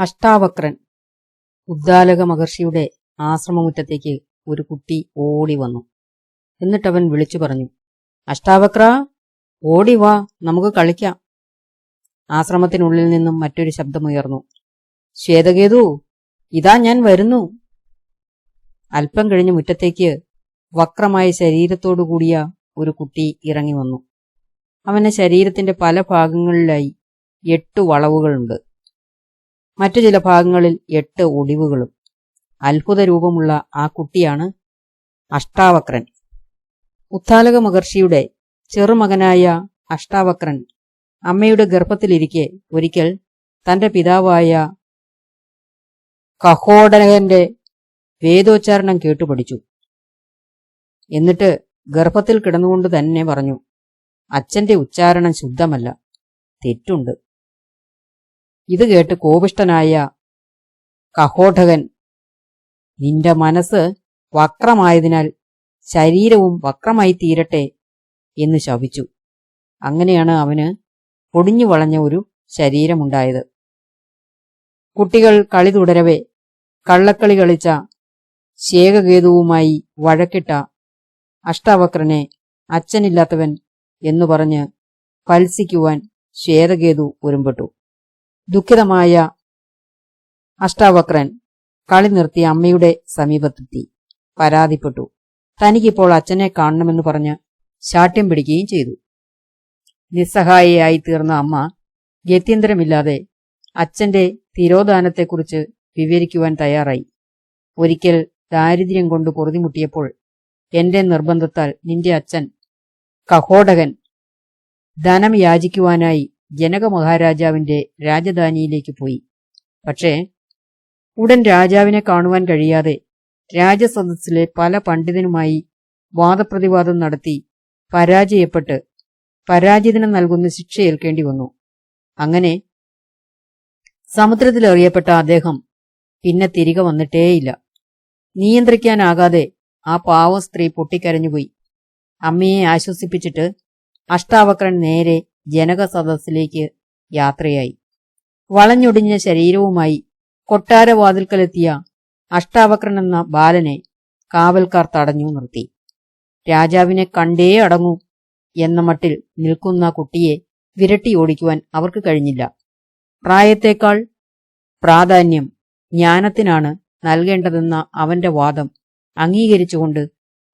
അഷ്ടാവക്രൻ. ഉദ്ദാലക മഹർഷിയുടെ ആശ്രമമുറ്റത്തേക്ക് ഒരു കുട്ടി ഓടി വന്നു. എന്നിട്ടവൻ വിളിച്ചു പറഞ്ഞു അഷ്ടാവക്ര ഓടി വാ നമുക്ക് കളിക്കാം. ആശ്രമത്തിനുള്ളിൽ നിന്നും മറ്റൊരു ശബ്ദമുയർന്നു ശ്വേതകേതു ഇതാ ഞാൻ വരുന്നു. അല്പം കഴിഞ്ഞ് മുറ്റത്തേക്ക് വക്രമായ ശരീരത്തോടു കൂടിയ ഒരു കുട്ടി ഇറങ്ങി വന്നു. അവന്റെ ശരീരത്തിന്റെ പല ഭാഗങ്ങളിലായി എട്ട് വളവുകളുണ്ട്. മറ്റു ചില ഭാഗങ്ങളിൽ എട്ട് ഒടിവുകളും. അത്ഭുത രൂപമുള്ള ആ കുട്ടിയാണ് അഷ്ടാവക്രൻ. ഉത്താലക മഹർഷിയുടെ ചെറുമകനായ അഷ്ടാവക്രൻ അമ്മയുടെ ഗർഭത്തിലിരിക്കെ ഒരിക്കൽ തന്റെ പിതാവായ കഹോടകന്റെ വേദോച്ചാരണം കേട്ടുപഠിച്ചു എന്നിട്ട് ഗർഭത്തിൽ കിടന്നുകൊണ്ട് തന്നെ പറഞ്ഞു അച്ഛന്റെ ഉച്ചാരണം ശുദ്ധമല്ല തെറ്റുണ്ട്. ഇത് കേട്ട് കോപിഷ്ടനായ കഹോഠകൻ നിന്റെ മനസ്സ് വക്രമായതിനാൽ ശരീരവും വക്രമായി തീരട്ടെ എന്ന് ശപിച്ചു. അങ്ങനെയാണ് അവന് പൊടിഞ്ഞു വളഞ്ഞ ഒരു ശരീരമുണ്ടായത്. കുട്ടികൾ കളി തുടരവേ കള്ളക്കളി കളിച്ച ശേഖകേതുവുമായി വഴക്കിട്ട അഷ്ടാവക്രനെ അച്ഛനില്ലാത്തവൻ എന്നു പറഞ്ഞ് ഫൽസിക്കുവാൻ ശ്വേതകേതു ഒരുമ്പെട്ടു. ദുഃഖിതമായ അഷ്ടാവക്രൻ കളി നിർത്തി അമ്മയുടെ സമീപത്തെത്തി. പരാതിപ്പെട്ടു. തനിക്കിപ്പോൾ അച്ഛനെ കാണണമെന്ന് പറഞ്ഞ് ശാഠ്യം പിടിക്കുകയും ചെയ്തു. നിസ്സഹായയായി തീർന്ന അമ്മ ഗത്യന്തരമില്ലാതെ അച്ഛന്റെ തിരോധാനത്തെക്കുറിച്ച് വിവരിക്കുവാൻ തയ്യാറായി. ഒരിക്കൽ ദാരിദ്ര്യം കൊണ്ട് പൊറുതിമുട്ടിയപ്പോൾ എന്റെ നിർബന്ധത്താൽ നിന്റെ അച്ഛൻ കഹോടകൻ ധനം യാചിക്കുവാനായി ജനക മഹാരാജാവിന്റെ രാജധാനിയിലേക്ക് പോയി. പക്ഷേ ഉടൻ രാജാവിനെ കാണുവാൻ കഴിയാതെ രാജസദസ്സിലെ പല പണ്ഡിതനുമായി വാദപ്രതിവാദം നടത്തി പരാജയപ്പെട്ട് പരാജിതന് നൽകുന്ന ശിക്ഷ ഏൽക്കേണ്ടി വന്നു. അങ്ങനെ സമുദ്രത്തിലെറിയപ്പെട്ട അദ്ദേഹം പിന്നെ തിരികെ വന്നിട്ടേയില്ല. നിയന്ത്രിക്കാനാകാതെ ആ പാവ സ്ത്രീ പൊട്ടിക്കരഞ്ഞുപോയി. അമ്മയെ ആശ്വസിപ്പിച്ചിട്ട് അഷ്ടാവക്രൻ നേരെ ജനക സദസ്സിലേക്ക് യാത്രയായി. വളഞ്ഞൊടിഞ്ഞ ശരീരവുമായി കൊട്ടാരവാതിൽക്കലെത്തിയ അഷ്ടാവക്രൻ എന്ന ബാലനെ കാവൽക്കാർ തടഞ്ഞു നിർത്തി. രാജാവിനെ കണ്ടേ അടങ്ങൂ എന്ന മട്ടിൽ നിൽക്കുന്ന കുട്ടിയെ വിരട്ടി ഓടിക്കുവാൻ അവർക്ക് കഴിഞ്ഞില്ല. പ്രായത്തേക്കാൾ പ്രാധാന്യം ജ്ഞാനത്തിനാണ് നൽകേണ്ടതെന്ന അവന്റെ വാദം അംഗീകരിച്ചുകൊണ്ട്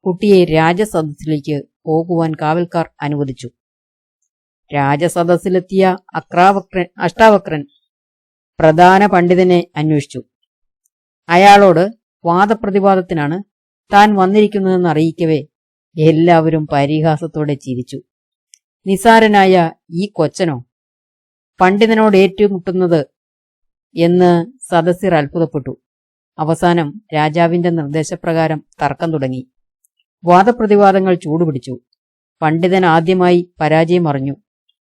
കുട്ടിയെ രാജസദസ്സിലേക്ക് പോകുവാൻ കാവൽക്കാർ അനുവദിച്ചു. രാജസദസ്സിലെത്തിയ അക്രാവക്രൻ അഷ്ടാവക്രൻ പ്രധാന പണ്ഡിതനെ അന്വേഷിച്ചു. അയാളോട് വാദപ്രതിവാദത്തിനാണ് താൻ വന്നിരിക്കുന്നതെന്ന് അറിയിക്കവേ എല്ലാവരും പരിഹാസത്തോടെ ചിരിച്ചു. നിസാരനായ ഈ കൊച്ചനോ പണ്ഡിതനോട് ഏറ്റുമുട്ടുന്നത് എന്ന് സദസ്യർ അത്ഭുതപ്പെട്ടു. അവസാനം രാജാവിന്റെ നിർദ്ദേശപ്രകാരം തർക്കം തുടങ്ങി. വാദപ്രതിവാദങ്ങൾ ചൂടുപിടിച്ചു. പണ്ഡിതൻ ആദ്യമായി പരാജയം അറിഞ്ഞു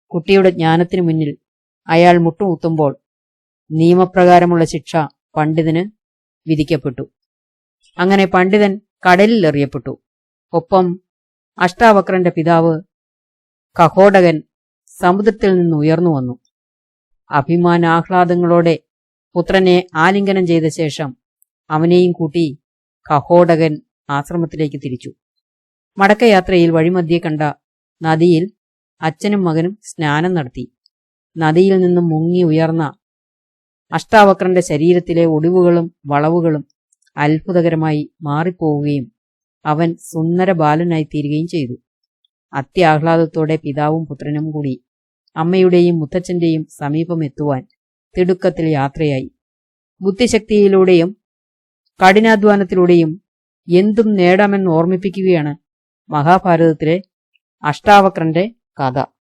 കുട്ടിയുടെ ജ്ഞാനത്തിനു മുന്നിൽ അയാൾ മുട്ടുമുത്തുമ്പോൾ നിയമപ്രകാരമുള്ള ശിക്ഷ പണ്ഡിതന് വിധിക്കപ്പെട്ടു. അങ്ങനെ പണ്ഡിതൻ കടലിൽ എറിയപ്പെട്ടു ഒപ്പം അഷ്ടാവക്രന്റെ പിതാവ് കഹോടകൻ സമുദ്രത്തിൽ നിന്ന് ഉയർന്നു വന്നു. അഭിമാനാഹ്ലാദങ്ങളോടെ പുത്രനെ ആലിംഗനം ചെയ്ത ശേഷം അവനെയും കൂട്ടി കഹോടകൻ ആശ്രമത്തിലേക്ക് തിരിച്ചു. മടക്കയാത്രയിൽ വഴിമധ്യേ കണ്ട നദിയിൽ അച്ഛനും മകനും സ്നാനം നടത്തി. നദിയിൽ നിന്നും മുങ്ങി ഉയർന്ന അഷ്ടാവക്രന്റെ ശരീരത്തിലെ ഒടിവുകളും വളവുകളും അത്ഭുതകരമായി മാറിപ്പോവുകയും അവൻ സുന്ദര ബാലനായി തീരുകയും ചെയ്തു. അത്യാഹ്ലാദത്തോടെ പിതാവും പുത്രനും കൂടി അമ്മയുടെയും മുത്തച്ഛന്റെയും സമീപം എത്തുവാൻ തിടുക്കത്തിൽ യാത്രയായി. ബുദ്ധിശക്തിയിലൂടെയും കഠിനാധ്വാനത്തിലൂടെയും എന്തും നേടാമെന്ന് ഓർമ്മിപ്പിക്കുകയാണ് മഹാഭാരതത്തിലെ അഷ്ടാവക്രന്റെ 体。